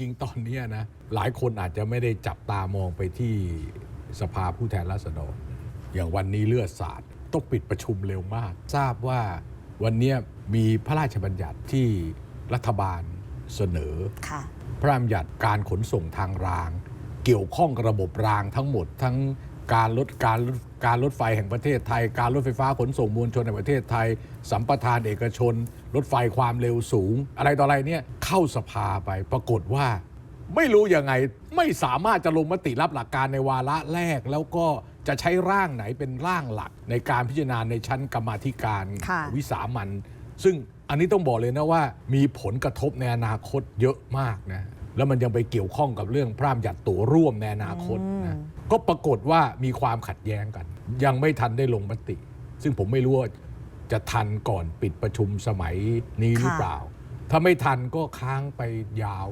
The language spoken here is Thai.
ริง ๆ ตอนนี้นะหลายคนอาจจะไม่ได้จับตามองไปที่สภาผู้แทนราษฎร อย่างวันนี้เลือดสาดต้องปิดประชุมเร็วมาก ทราบว่าวันนี้มีพระราชบัญญัติที่รัฐบาลเสนอ พระราชบัญญัติการขนส่งทางราง เกี่ยวข้องกับระบบรางทั้งหมดทั้ง การลดการการรถไฟแห่งประเทศไทย การรถไฟฟ้าขนส่งมวลชนในประเทศไทย สัมปทานเอกชน รถไฟความเร็วสูง อะไรต่ออะไรเนี่ยเข้าสภาไปปรากฏว่า ไม่รู้ยังไงไม่สามารถจะลงมติรับหลักการในวาระแรก แล้วก็จะใช้ร่างไหนเป็นร่างหลัก ในการพิจารณาในชั้นกรรมาธิการค่ะวิสามันซึ่งอันนี้ต้องบอกเลยนะว่า มีผลกระทบในอนาคตเยอะมากนะ แล้วมันยังไปเกี่ยวข้องกับเรื่องพร่ำหยัดตัวร่วมในอนาคตนะก็ปรากฏว่ามีความขัดแย้งกัน ยังไม่ทันได้ลงมติ ซึ่งผมไม่รู้ว่าจะทันก่อนปิดประชุมสมัยนี้หรือค่ะเปล่า ถ้าไม่ทันก็ค้างไปยาว